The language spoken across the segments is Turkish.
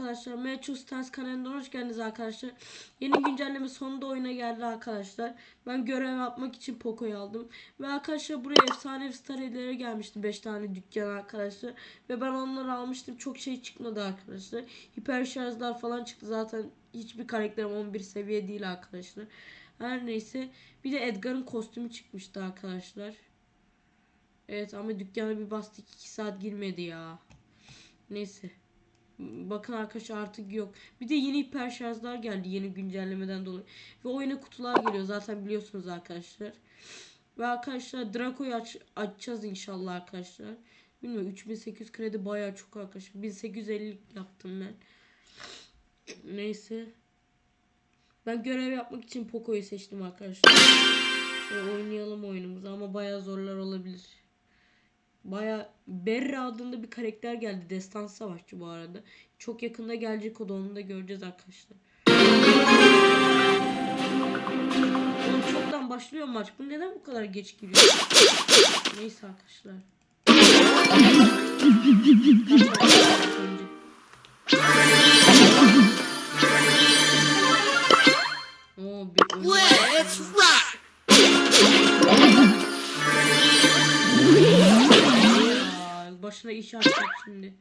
arkadaşlar. Matthew Stars kanalına hoş geldiniz arkadaşlar. Yeni güncelleme sonunda oyuna geldi arkadaşlar. Ben görev yapmak için Poco'yu aldım. Ve arkadaşlar buraya efsane star gelmişti. 5 tane dükkan arkadaşlar. Ve ben onları almıştım. Çok şey çıkmadı arkadaşlar. Hiper şarjlar falan çıktı. Zaten hiçbir karakterim 11 seviye değil arkadaşlar. Her neyse. Bir de Edgar'ın kostümü çıkmıştı arkadaşlar. Evet ama dükkana bir bastık 2 saat girmedi ya. Neyse. Bakın arkadaşlar artık yok. Bir de yeni hiper geldi yeni güncellemeden dolayı. Ve oyuna kutular geliyor zaten biliyorsunuz arkadaşlar. Ve arkadaşlar Draco'yu aç, açacağız inşallah arkadaşlar. Bilmiyorum 3800 kredi bayağı çok arkadaşlar. 1850 yaptım ben. Neyse. Ben görev yapmak için Poco'yu seçtim arkadaşlar. Ve oynayalım oyunumuzu ama bayağı zorlar olabilir. Baya Berra adında bir karakter geldi. Destan savaşçı bu arada. Çok yakında gelecek o da onu da göreceğiz arkadaşlar. Oğlum çoktan başlıyor maç. Bu neden bu kadar geç giriyor? Neyse arkadaşlar. Başına iş açacak şimdi.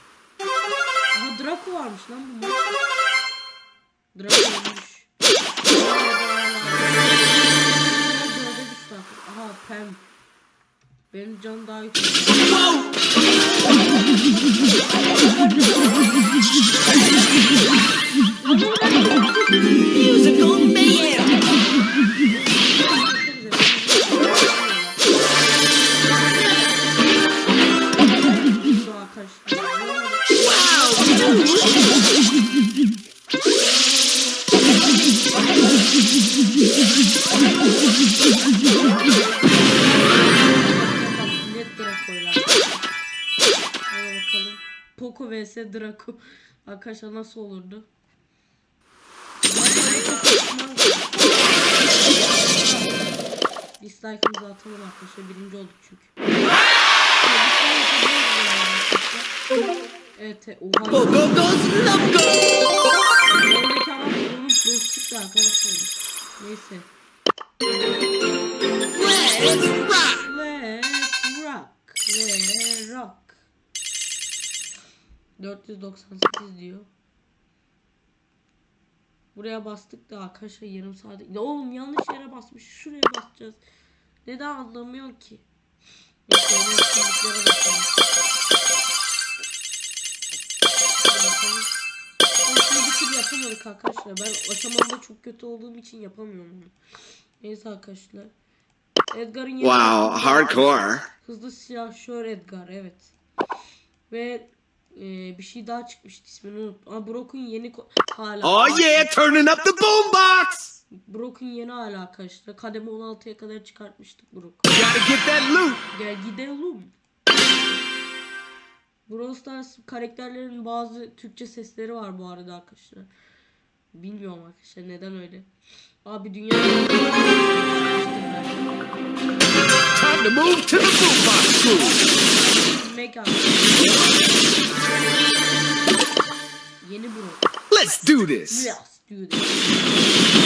Aha Draco varmış lan bu. Draco artık. Aha Pam. Benim canım daha yüksek. Vs Draco. Arkadaşlar nasıl olurdu? Dislike'ımızı atalım arkadaşlar. Birinci olduk çünkü. Evet, e, oha. Go go! Oradaki ama bunun plus çıktı arkadaşlar. Neyse. Let's rock! Let's rock. Let's. 498 diyor. Buraya bastık da arkadaşlar yarım saat. Ya oğlum yanlış yere basmış. Şuraya basacağız. Neden anlamıyor ki? Neyse yapamadık arkadaşlar. Ben aşamamda çok kötü olduğum için yapamıyorum onu. Neyse arkadaşlar. Edgar'ın Wow, hardcore. Hızlı silahşör Edgar evet. Ve e, bir şey daha çıkmıştı ismini unuttum. Ama Brock'un yeni hala. Oh yeah, turning up the boombox. Brock'un yeni hala arkadaşlar. Kademe 16'ya kadar çıkartmıştık Brock. Gotta get that loot. Gel gidelim. Brawl Stars karakterlerin bazı Türkçe sesleri var bu arada arkadaşlar. Bilmiyorum arkadaşlar neden öyle. Abi dünya Time to move to the boombox school. Mega. Yeni Brock. Let's do this. Yes, do this.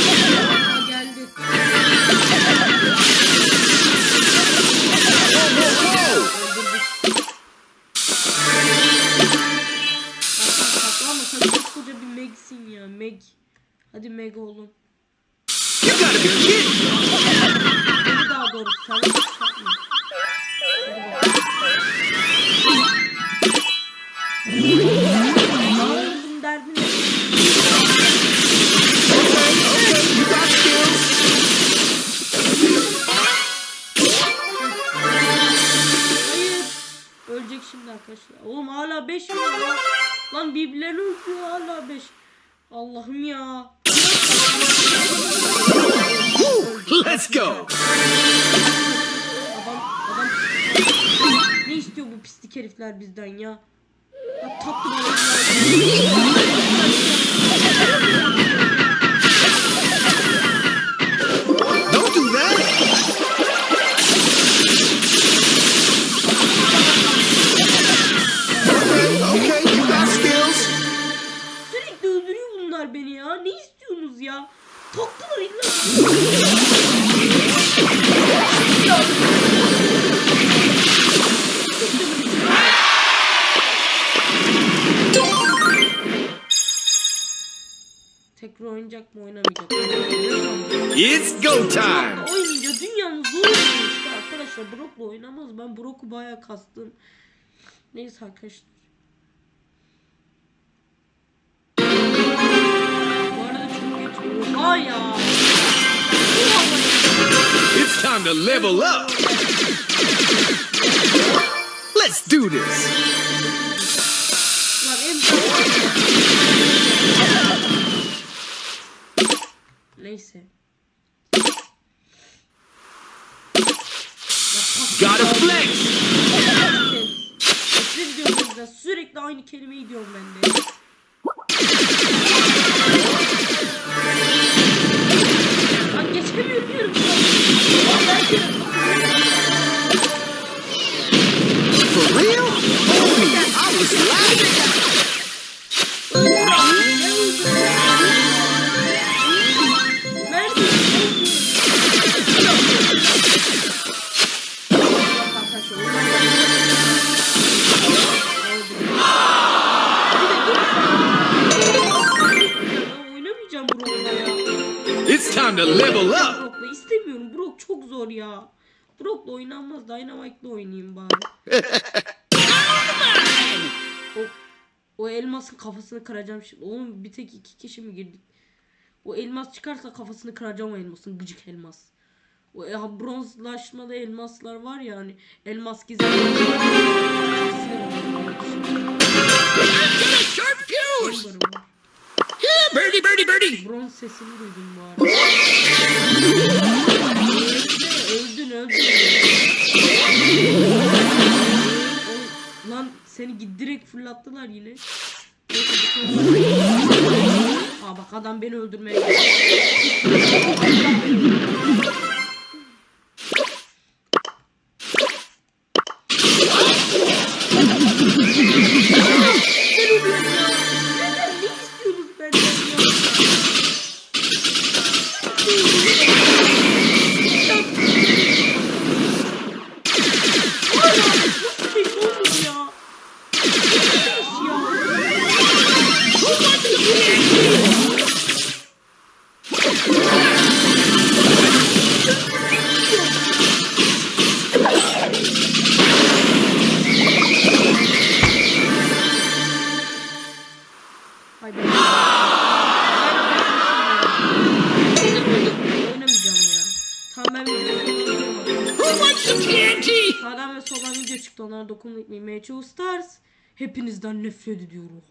Aa, geldi. Meg'sin ya Meg. Hadi Meg oğlum. You gotta be kidding. Daha doğrusu sen arkadaşlar. Oğlum hala 5 mi ya? Lan birbirlerini öldürüyor hala 5. Allah'ım ya. Let's go. Adam adam ne istiyor bu pislik herifler bizden ya? Ya tatlı oynayacak mı oynamayacak mı? It's go time. Oynayınca dünyanın zor işte arkadaşlar. Brock'la oynamaz. Ben Brock'u bayağı kastım. Neyse arkadaşlar. Bu arada çok geç. Ya. Oha ya. It's time to level up. Let's do this. Lan en Neyse. Gotta flex. Nefret ediyorum bizden. Sürekli aynı kelimeyi diyorum ben de. Lan geçemiyorum diyorum. For real? Homie, I was laughing. Time to level up. Brock'la istemiyorum. Brock çok zor ya. Brock'la oynanmaz. Dynamite'la oynayayım bari. o, o elmasın kafasını kıracağım şimdi. Oğlum bir tek iki kişi mi girdik? O elmas çıkarsa kafasını kıracağım o elmasın. Gıcık elmas. O ya, bronzlaşmada elmaslar var ya hani elmas gizli. Birdie, birdie, birdie. Bronz sesini duydum bu arada. öldün öldün. Lan seni direkt fırlattılar yine. Aa bak adam beni öldürmeye geldi. Haydi. Oynamayacağım ya. Tamam ben? Sağdan ve soldan video çıktı onlara dokunmayı unutmayın. Metro Stars. Hepinizden nefret ediyorum.